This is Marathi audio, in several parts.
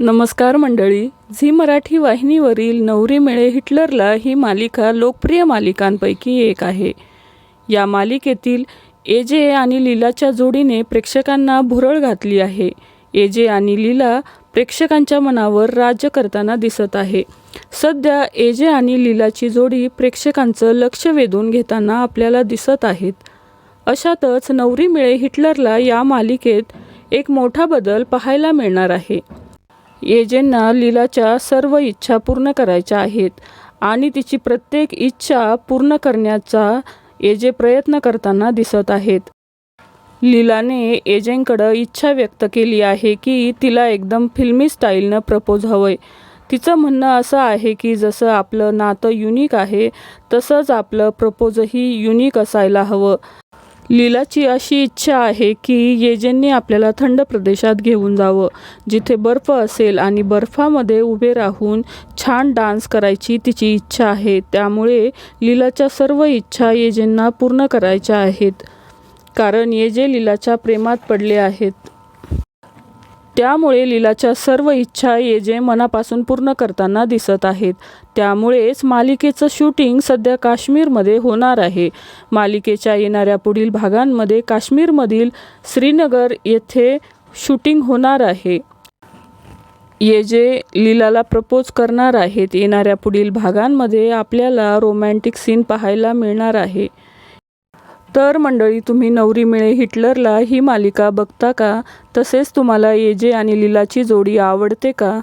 नमस्कार मंडळी. झी मराठी वाहिनीवरील नवरी मिळे हिटलरला ही मालिका लोकप्रिय मालिकांपैकी एक आहे. या मालिकेतील एजे आणि लीलाच्या जोडीने प्रेक्षकांना भुरळ घातली आहे. एजे आणि लीला प्रेक्षकांच्या मनावर राज्य करताना दिसत आहे. सध्या एजे आणि लीलाची जोडी प्रेक्षकांचं लक्ष वेधून घेताना आपल्याला दिसत आहेत. अशातच नवरी मिळे हिटलरला या मालिकेत एक मोठा बदल पाहायला मिळणार आहे. एजेंना लीलाच्या सर्व इच्छा पूर्ण करायच्या आहेत आणि तिची प्रत्येक इच्छा पूर्ण करण्याचा एजे प्रयत्न करताना दिसत आहेत. लीलाने एजेंकडं इच्छा व्यक्त केली आहे की तिला एकदम फिल्मी स्टाईलनं प्रपोज हवंय. तिचं म्हणणं असं आहे की जसं आपलं नातं युनिक आहे तसंच आपलं प्रपोजही युनिक असायला हवं. लीलाची अशी इच्छा आहे की येजेंनी आपल्याला थंड प्रदेशात घेऊन जावं जिथे बर्फ असेल आणि बर्फामध्ये उभे राहून छान डान्स करायची तिची इच्छा आहे. त्यामुळे लीलाच्या सर्व इच्छा येजेंना पूर्ण करायच्या आहेत. कारण येजे लीलाच्या प्रेमात पडले आहेत. त्यामुळे लीलाच्या सर्व इच्छा येजे मनापासून पूर्ण करताना दिसत आहेत. त्यामुळेच मालिकेचं शूटिंग सध्या काश्मीरमध्ये होणार आहे. मालिकेच्या येणाऱ्या पुढील भागांमध्ये काश्मीरमधील श्रीनगर येथे शूटिंग होणार आहे. येजे लीलाला प्रपोज करणार आहेत येणाऱ्या पुढील भागांमध्ये आपल्याला रोमॅन्टिक सीन पाहायला मिळणार आहे. तर मंडळी तुम्ही नवरी मिळे हिटलरला ही मालिका बघता का? तसेच तुम्हाला एजे आणि लीलाची जोडी आवडते का?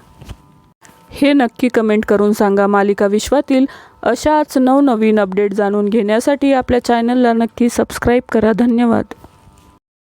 हे नक्की कमेंट करून सांगा मालिका विश्वातील. अशाच नवनवीन अपडेट जाणून घेण्यासाठी आपल्या चॅनलला नक्की सबस्क्राईब करा. धन्यवाद.